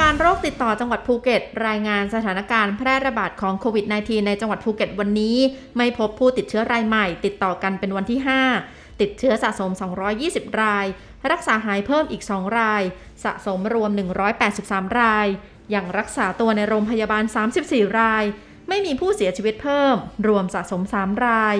การโรคติดต่อจังหวัดภูเก็ต รายงานสถานการณ์แพร่ระบาดของโควิด -19 ในจังหวัดภูเก็ตวันนี้ ไม่พบผู้ติดเชื้อรายใหม่ ติดต่อกันเป็นวันที่ 5 ติดเชื้อสะสม 220 ราย รักษาหายเพิ่มอีก 2 ราย สะสมรวม 183 ราย อยังรักษาตัวในโรงพยาบาล 34 ราย ไม่มีผู้เสียชีวิตเพิ่ม รวมสะสม 3 ราย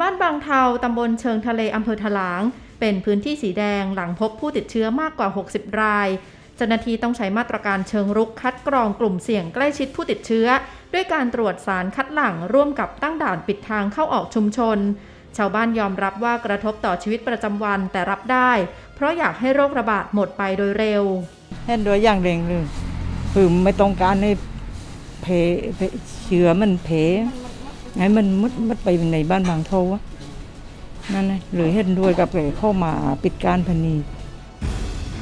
บ้านบางเทาตำบลเชิงทะเลอำเภอถลาง เป็นพื้นที่สีแดงหลังพบผู้ติดเชื้อมากกว่า 60 ราย เจ้าหน้าที่ต้องใช้มาตรการเชิงรุกคัดกรองกลุ่มเสี่ยงใกล้ชิดผู้ติดเชื้อ ด้วยการตรวจสารคัดหลั่งร่วมกับตั้งด่านปิดทางเข้าออกชุมชน ชาวบ้านยอมรับว่ากระทบต่อชีวิตประจำวันแต่รับได้ เพราะอยากให้โรคระบาดหมดไปโดยเร็วเห็นด้วยอย่างเร่งเลยคือไม่ต้องการให้เพเพชื้อมันเพให้มันมุดมุดไปในบ้านบางโทวะนั่นนะหรือเห็นด้วยกับเข้ามาปิดการพนี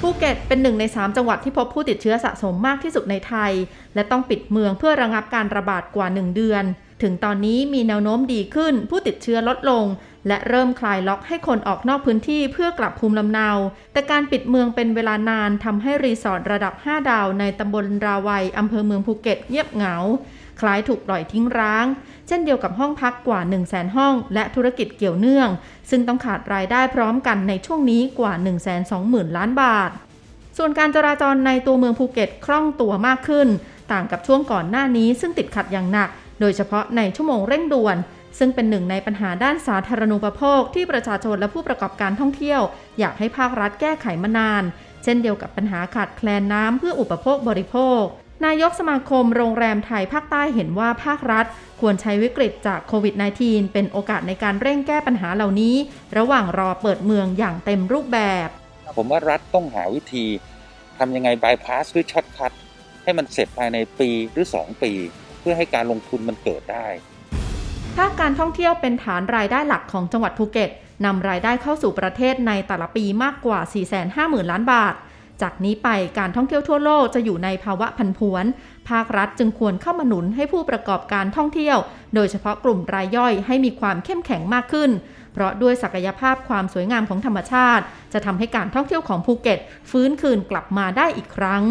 ภูเก็ตเป็นหนึ่งใน 3 จังหวัดที่พบผู้ติดเชื้อสะสมมากที่สุดในไทย และต้องปิดเมืองเพื่อระงับการระบาดกว่า 1 เดือน ถึงตอนนี้มีแนวโน้มดีขึ้น ผู้ติดเชื้อลดลง และเริ่มคลายล็อกให้คนออกนอกพื้นที่เพื่อกลับภูมิลำเนา แต่การปิดเมืองเป็นเวลานานทำให้รีสอร์ทระดับ 5 ดาวในตำบลราวัยอำเภอเมืองภูเก็ตเงียบเหงา คล้ายถูกปล่อยทิ้งร้าง เช่นเดียวกับห้องพักกว่า 1 0 0 0 0แห้อง และธุรกิจเกี่ยวเนื่อง ซึ่งต้องขาดรายได้พร้อมกันในช่วงนี้กว่า 1 2 0 0 0 0 ล้านบาท ส่วนการจราจรในตัวเมืองภูเก็ตคล่องตัวมากขึ้น ต่างกับช่วงก่อนหน้านี้ซึ่งติดขัดอย่างหนัก โดยเฉพาะในชั่วโมงเร่งด่วนซึ่งเป็นหนึ่งในปัญหาด้านสาธารณูปโภค ที่ประชาชนและผู้ประกอบการท่องเที่ยว อยากให้ภาครัฐแก้ไขมานาน เช่นเดียวกับปัญหาขาดแคลนน้ำเพื่ออุปโภคบริโภค นายกสมาคมโรงแรมไทยภาคใต้เห็นว่าภาครัฐ ควรใช้วิกฤตจากโควิด -19 เป็นโอกาสในการเร่งแก้ปัญหาเหล่านี้ ระหว่างรอเปิดเมืองอย่างเต็มรูปแบบ ผมว่ารัฐต้องหาวิธีทำยังไงบายพาสหรือช็อตคัทให้มันเสร็จภายในปีหรือ 2 ปี เพื่อให้การลงทุนมันเกิดได้ภาคการท่องเที่ยวเป็นฐานรายได้หลักของจังหวัดภูเก็ตนำรายได้เข้าสู่ประเทศในแต่ละปีมากกว่า 450,000 ล้านบาท จากนี้ไปการท่องเที่ยวทั่วโลกจะอยู่ในภาวะผันผวน ภาครัฐจึงควรเข้ามาหนุนให้ผู้ประกอบการท่องเที่ยว โดยเฉพาะกลุ่มรายย่อยให้มีความเข้มแข็งมากขึ้น เพราะด้วยศักยภาพความสวยงามของธรรมชาติ จะทำให้การท่องเที่ยวของภูเก็ต ฟื้นคืนกลับมาได้อีกครั้ง